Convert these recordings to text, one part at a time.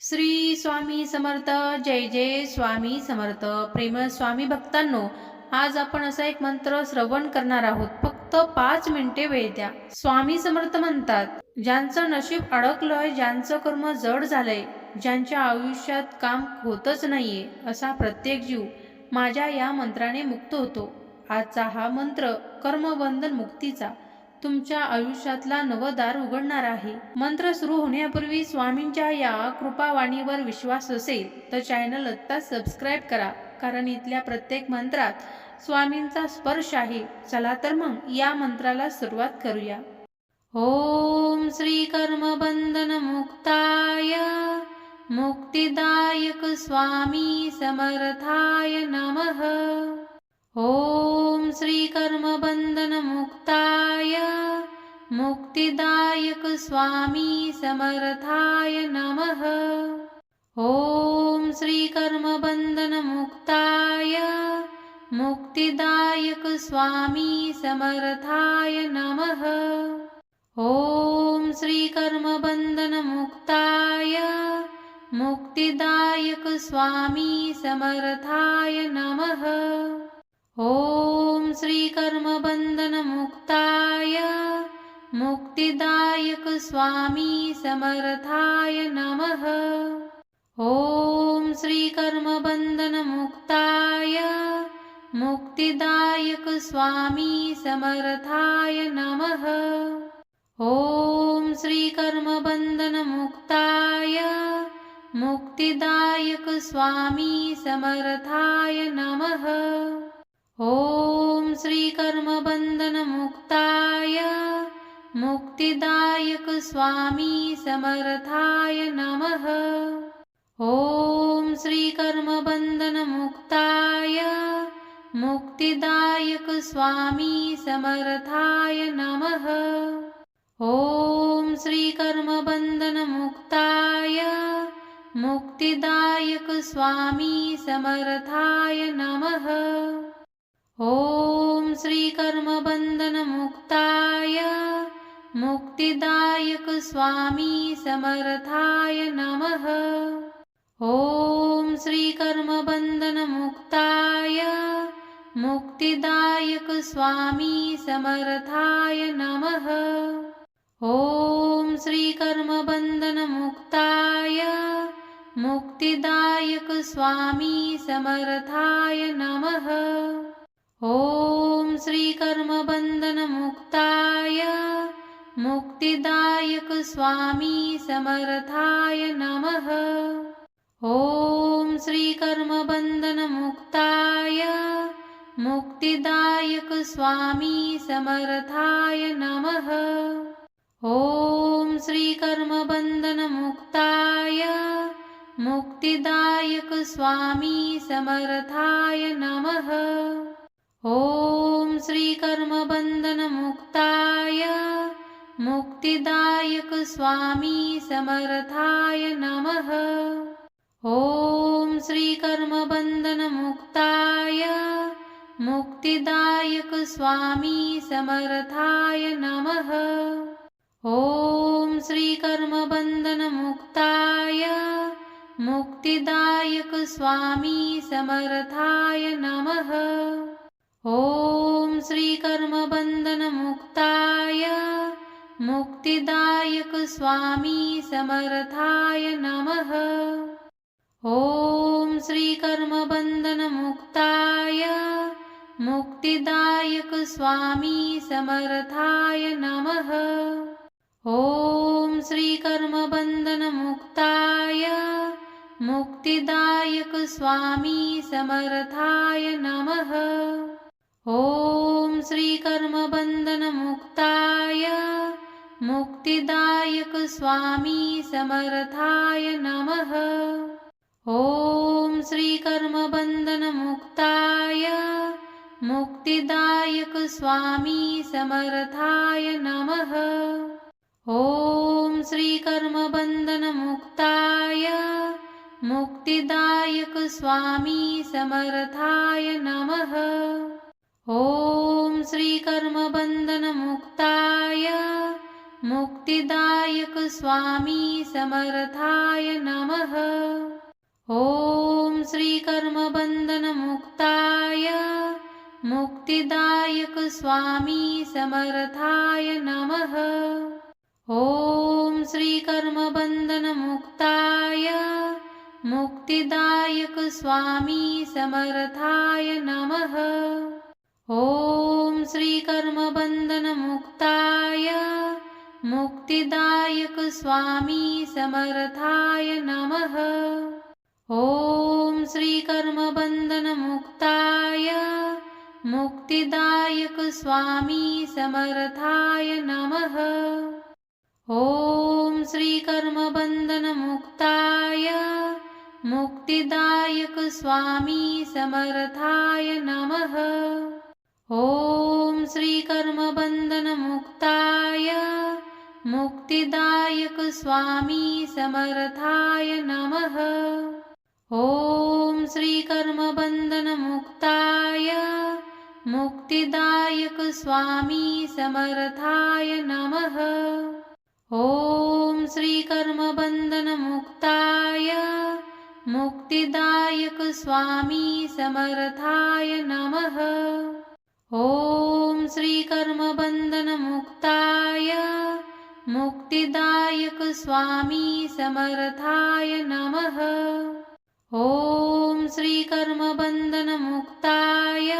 श्री स्वामी समर्थ जय जय स्वामी समर्थ. प्रेम स्वामी भक्तांनो आज आपण असा एक मंत्र श्रवण करणार आहोत. फक्त पाच मिनिटे वेळ द्या. स्वामी समर्थ म्हणतात ज्यांचं नशीब अडकलंय ज्यांचं कर्म जड झालंय ज्यांच्या आयुष्यात काम होतच नाहीये असा प्रत्येक जीव माझ्या या मंत्राने मुक्त होतो. आजचा हा मंत्र कर्मबंधन मुक्तीचा तुमच्या आयुष्यातला नवदार उघडणार आहे. मंत्र सुरू होण्यापूर्वी स्वामींच्या या कृपावाणीवर विश्वास असेल तर चॅनल आत्ता सबस्क्राईब करा कारण इथल्या प्रत्येक मंत्रात स्वामींचा स्पर्श आहे. चला तर मग या मंत्राला सुरुवात करूया. ओम श्री कर्मबंधन मुक्ताय मुक्तिदायक स्वामी समर्थाय नमः. ॐ श्रीकर्मबन्धनमुक्ताय मुक्तिदायक स्वामी समर्थाय नमः। ॐ श्रीकर्मबन्धनमुक्ताय मुक्तिदायक स्वामी समर्थाय नमः। ॐ श्रीकर्मबन्धनमुक्ताय मुक्तिदायक स्वामी समर्थाय नमः ॐ श्रीकर्मबन्धनमुक्ताय मुक्तिदायक स्वामी समर्थाय नमः। ॐ श्रीकर्मबन्धनमुक्ताय मुक्तिदायक स्वामी समर्थाय नमः। ॐ श्रीकर्मबन्धनमुक्ताय मुक्तिदायक स्वामी समर्थाय नमः ॐ श्रीकर्मबन्धनमुक्ताय मुक्तिदायक स्वामी समर्थाय नमः। ॐ श्रीकर्मबन्धनमुक्ताय मुक्तिदायक स्वामी समर्थाय नमः। ॐ श्रीकर्मबन्धनमुक्ताय मुक्तिदायक स्वामी समर्थाय नमः ॐ श्रीकर्मबन्धनमुक्ताय मुक्तिदायक स्वामी समर्थाय नमः। ॐ श्रीकर्मबन्धनमुक्ताय मुक्तिदायक स्वामी समर्थाय नमः। ॐ श्रीकर्मबन्धनमुक्ताय मुक्तिदायक स्वामी समर्थाय नमः ॐ श्रीकर्मबन्धनमुक्ताय मुक्तिदायक स्वामी समर्थाय नमः। ॐ श्रीकर्मबन्धनमुक्ताय मुक्तिदायक स्वामी समर्थाय नमः। ॐ श्रीकर्मबन्धनमुक्ताय मुक्तिदायक स्वामी समर्थाय नमः ॐ श्रीकर्मबन्धनमुक्ताय मुक्तिदायक स्वामी समर्थाय नमः। ॐ श्रीकर्मबन्धनमुक्ताय मुक्तिदायक स्वामी समर्थाय नमः। ॐ श्रीकर्मबन्धनमुक्ताय मुक्तिदायक स्वामी समर्थाय नमः ॐ श्रीकर्मबन्धनमुक्ताय मुक्तिदायक स्वामी समर्थाय नमः। ॐ श्रीकर्मबन्धनमुक्ताय मुक्तिदायक स्वामी समर्थाय नमः। ॐ श्रीकर्मबन्धनमुक्ताय मुक्तिदायक स्वामी समर्थाय नमः ॐ श्रीकर्मबन्धनमुक्ताय मुक्तिदायक स्वामी समर्थाय नमः। ॐ श्रीकर्मबन्धनमुक्ताय मुक्तिदायक स्वामी समर्थाय नमः। ॐ श्रीकर्मबन्धनमुक्ताय मुक्तिदायक स्वामी समर्थाय नमः ॐ श्रीकर्मबन्धनमुक्ताय मुक्तिदायक स्वामी समर्थाय नमः। ॐ श्रीकर्मबन्धनमुक्ताय मुक्तिदायक स्वामी समर्थाय नमः। ॐ श्रीकर्मबन्धनमुक्ताय मुक्तिदायक स्वामी समर्थाय श्रीकर्मबन्धनमुक्ताय मुक्तिदायक स्वामी समर्थाय नमः। ॐ श्रीकर्मबन्धनमुक्ताय मुक्तिदायक स्वामी समर्थाय नमः। ॐ श्रीकर्मबन्धनमुक्ताय मुक्तिदायक स्वामी समर्थाय नमः श्रीकर्मबन्धनमुक्ताय मुक्तिदायक स्वामी समर्थाय नमः। ॐ श्रीकर्मबन्धनमुक्ताय मुक्तिदायक स्वामी समर्थाय नमः। ॐ श्रीकर्मबन्धनमुक्ताय मुक्तिदायक स्वामी समर्थाय नमः ॐ श्रीकर्मबन्धनमुक्ताय मुक्तिदायक स्वामी समर्थाय नमः। ॐ श्रीकर्मबन्धनमुक्ताय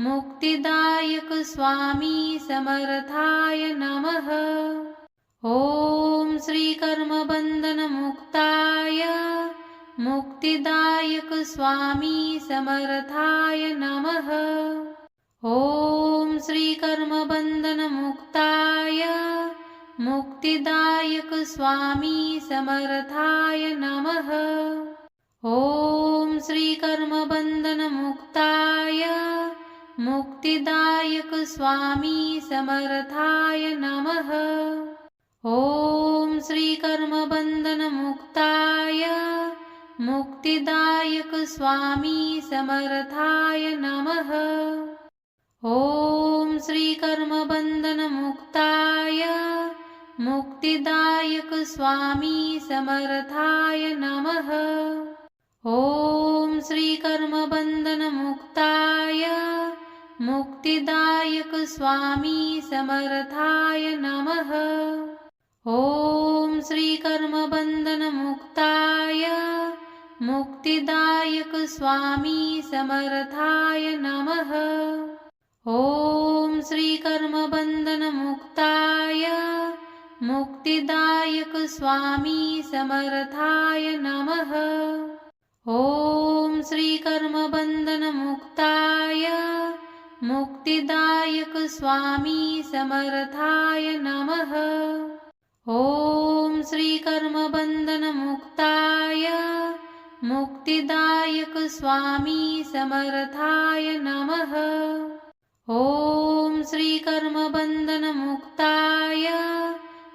मुक्तिदायक स्वामी समर्थाय नमः। ॐ श्रीकर्मबन्धनमुक्ताय मुक्तिदायक स्वामी समर्थाय नमः ॐ श्रीकर्मबन्धनमुक्ताय मुक्तिदायक स्वामी समर्थाय नमः। ॐ श्रीकर्मबन्धनमुक्ताय मुक्तिदायक स्वामी समर्थाय नमः। ॐ श्रीकर्मबन्धनमुक्ताय मुक्तिदायक स्वामी समर्थाय नमः ॐ श्रीकर्मबन्धनमुक्ताय मुक्तिदायक स्वामी समर्थाय नमः। ॐ श्रीकर्मबन्धनमुक्ताय मुक्तिदायक स्वामी समर्थाय नमः। ॐ श्रीकर्मबन्धनमुक्ताय मुक्तिदायक स्वामी समर्थाय नमः ॐ श्रीकर्मबन्धनमुक्ताय मुक्तिदायक स्वामी समर्थाय नमः। ॐ श्रीकर्मबन्धनमुक्ताय मुक्तिदायक स्वामी समर्थाय नमः। ॐ श्रीकर्मबन्धनमुक्ताय मुक्तिदायक स्वामी समर्थाय नमः ॐ श्रीकर्मबन्धनमुक्ताय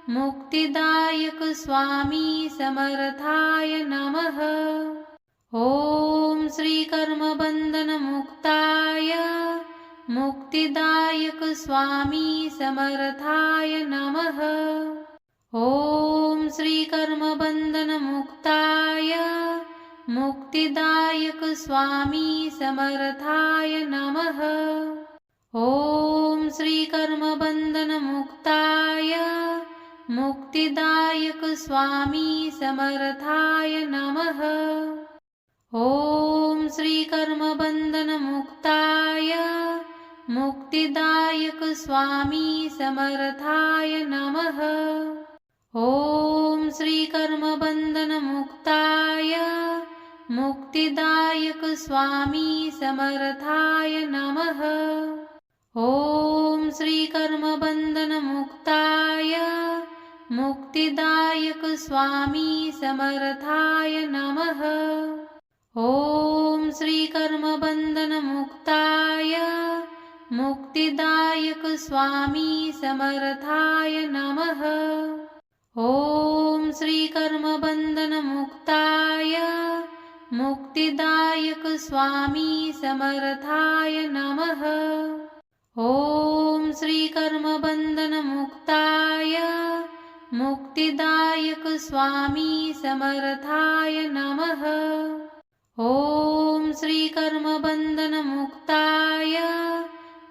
मुक्तिदायक स्वामी समर्थाय नमः। ॐ श्रीकर्मबन्धनमुक्ताय मुक्तिदायक स्वामी समर्थाय नमः। ॐ श्रीकर्मबन्धनमुक्ताय मुक्तिदायक स्वामी समर्थाय नमः ॐ श्रीकर्मबन्धनमुक्ताय मुक्तिदायक स्वामी समर्थाय नमः। ॐ श्रीकर्मबन्धनमुक्ताय मुक्तिदायक स्वामी समर्थाय नमः। ॐ श्रीकर्मबन्धनमुक्ताय मुक्तिदायक स्वामी समर्थाय नमः ॐ श्रीकर्मबन्धनमुक्ताय मुक्तिदायक स्वामी समर्थाय नमः। ॐ श्रीकर्मबन्धनमुक्ताय मुक्तिदायक स्वामी समर्थाय नमः। ॐ श्रीकर्मबन्धनमुक्ताय मुक्तिदायक स्वामी समर्थाय नमः ॐ श्रीकर्मबन्धनमुक्ताय मुक्तिदायक स्वामी समर्थाय नमः। ॐ श्रीकर्मबन्धनमुक्ताय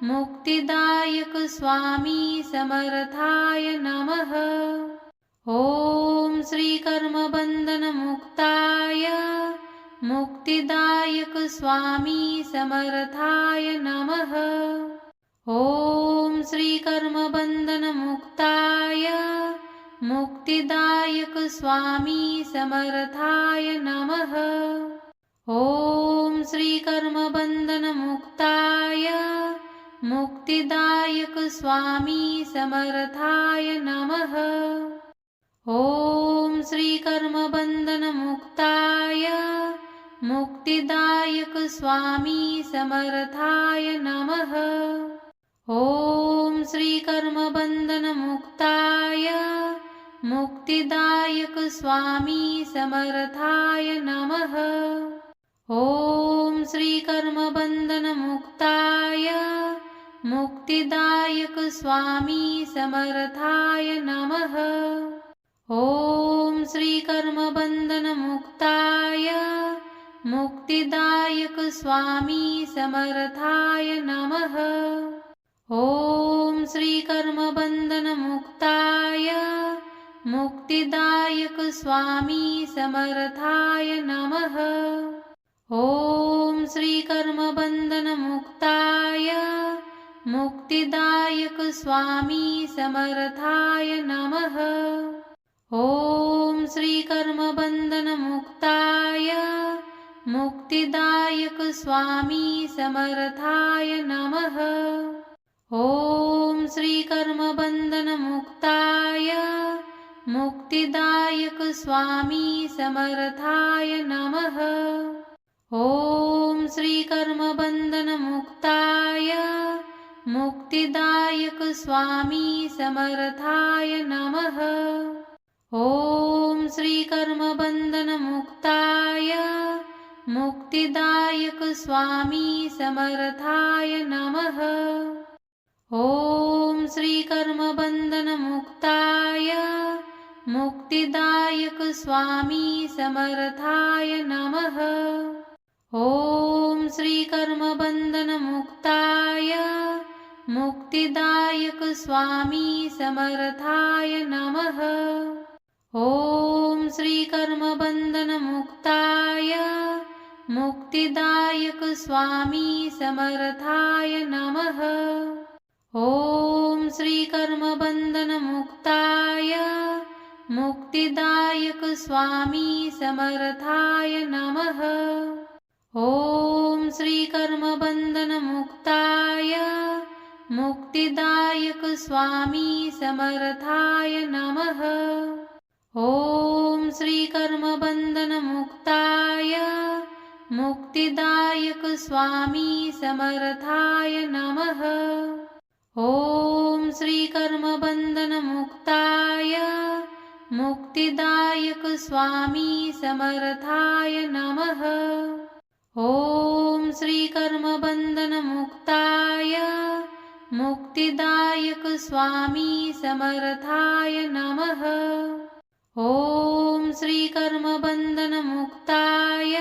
मुक्तिदायक स्वामी समर्थाय नमः। ॐ श्रीकर्मबन्धनमुक्ताय मुक्तिदायक स्वामी समर्थाय नमः ॐ श्रीकर्मबन्धनमुक्ताय मुक्तिदायक स्वामी समर्थाय नमः। ॐ श्रीकर्मबन्धनमुक्ताय मुक्तिदायक स्वामी समर्थाय नमः। ॐ श्रीकर्मबन्धनमुक्ताय मुक्तिदायक स्वामी समर्थाय नमः ॐ श्रीकर्मबन्धनमुक्ताय मुक्तिदायक स्वामी समर्थाय नमः। ॐ श्रीकर्मबन्धनमुक्ताय मुक्तिदायक स्वामी समर्थाय नमः। ॐ श्रीकर्मबन्धनमुक्ताय मुक्तिदायक स्वामी समर्थाय नमः ॐ श्रीकर्मबन्धनमुक्ताय मुक्तिदायक स्वामी समर्थाय नमः। ॐ श्रीकर्मबन्धनमुक्ताय मुक्तिदायक स्वामी समर्थाय नमः। ॐ श्रीकर्मबन्धनमुक्ताय मुक्तिदायक स्वामी समर्थाय नमः ॐ श्रीकर्मबन्धनमुक्ताय मुक्तिदायक स्वामी समर्थाय नमः। ॐ श्रीकर्मबन्धनमुक्ताय मुक्तिदायक स्वामी समर्थाय नमः। ॐ श्रीकर्मबन्धनमुक्ताय मुक्तिदायक स्वामी समर्थाय नमः ॐ श्रीकर्मबन्धनमुक्ताय मुक्तिदायक स्वामी समर्थाय नमः। ॐ श्रीकर्मबन्धनमुक्ताय मुक्तिदायक स्वामी समर्थाय नमः। ॐ श्रीकर्मबन्धनमुक्ताय मुक्तिदायक स्वामी समर्थाय नमः ॐ श्रीकर्मबन्धनमुक्ताय मुक्तिदायक स्वामी समर्थाय नमः। ॐ श्रीकर्मबन्धनमुक्ताय मुक्तिदायक स्वामी समर्थाय नमः। ॐ श्रीकर्मबन्धनमुक्ताय मुक्तिदायक स्वामी समर्थाय नमः ॐ श्रीकर्मबन्धनमुक्ताय मुक्तिदायक स्वामी समर्थाय नमः। ॐ श्रीकर्मबन्धनमुक्ताय मुक्तिदायक स्वामी समर्थाय नमः। ॐ श्रीकर्मबन्धनमुक्ताय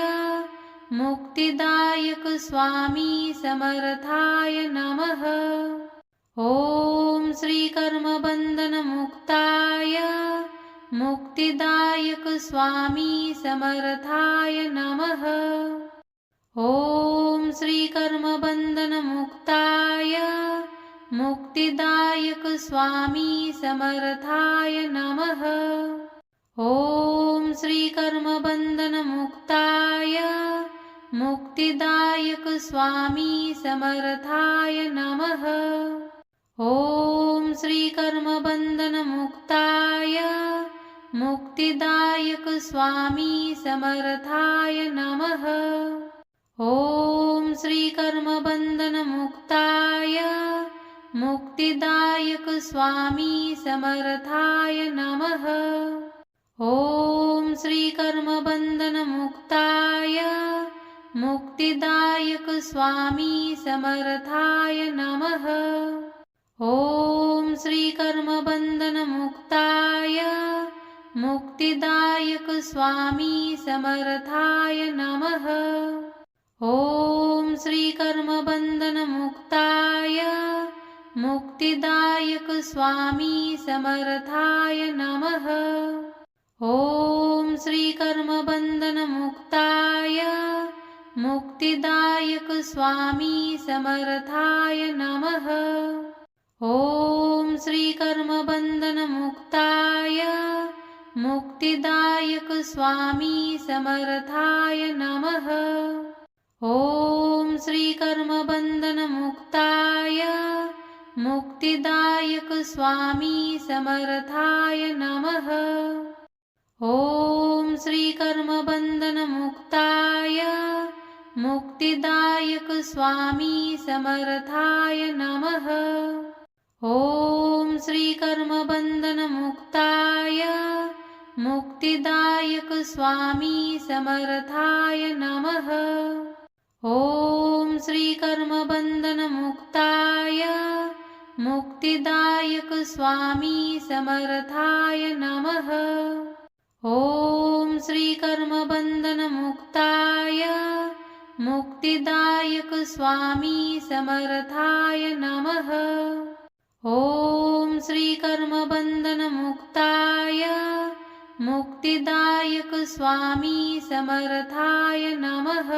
मुक्तिदायक स्वामी समर्थाय नमः श्रीकर्मबन्धनमुक्ताय मुक्तिदायक स्वामी समर्थाय नमः। ॐ श्रीकर्मबन्धनमुक्ताय मुक्तिदायक स्वामी समर्थाय नमः। ॐ श्रीकर्मबन्धनमुक्ताय मुक्तिदायक स्वामी समर्थाय नमः ॐ श्रीकर्मबन्धनमुक्ताय मुक्तिदायक स्वामी समर्थाय नमः। ॐ श्रीकर्मबन्धनमुक्ताय मुक्तिदायक स्वामी समर्थाय नमः। ॐ श्रीकर्मबन्धनमुक्ताय मुक्तिदायक स्वामी समर्थाय नमः ॐ श्रीकर्मबन्धनमुक्ताय मुक्तिदायक स्वामी समर्थाय नमः। ॐ श्रीकर्मबन्धनमुक्ताय मुक्तिदायक स्वामी समर्थाय नमः। ॐ श्रीकर्मबन्धनमुक्ताय मुक्तिदायक स्वामी समर्थाय नमः ॐ श्रीकर्मबन्धनमुक्ताय मुक्तिदायक स्वामी समर्थाय नमः। ॐ श्रीकर्मबन्धनमुक्ताय मुक्तिदायक स्वामी समर्थाय नमः। ॐ श्रीकर्मबन्धनमुक्ताय मुक्तिदायक स्वामी समर्थाय नमः ॐ श्रीकर्मबन्धनमुक्ताय मुक्तिदायक स्वामी समर्थाय नमः। ॐ श्रीकर्मबन्धनमुक्ताय मुक्तिदायक स्वामी समर्थाय नमः। ॐ श्रीकर्मबन्धनमुक्ताय मुक्तिदायक स्वामी समर्थाय नमः ॐ श्रीकर्मबन्धनमुक्ताय मुक्तिदायक स्वामी समर्थाय नमः।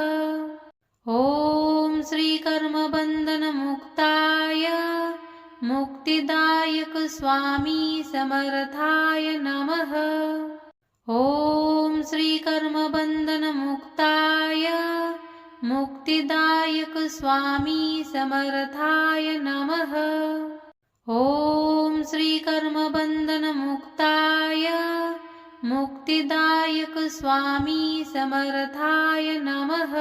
ॐ श्रीकर्मबन्धनमुक्ताय मुक्तिदायक स्वामी समर्थाय नमः। ॐ श्रीकर्मबन्धनमुक्ताय मुक्तिदायक स्वामी समर्थाय नमः ॐ श्रीकर्मबन्धनमुक्ताय मुक्तिदायक स्वामी समर्थाय नमः।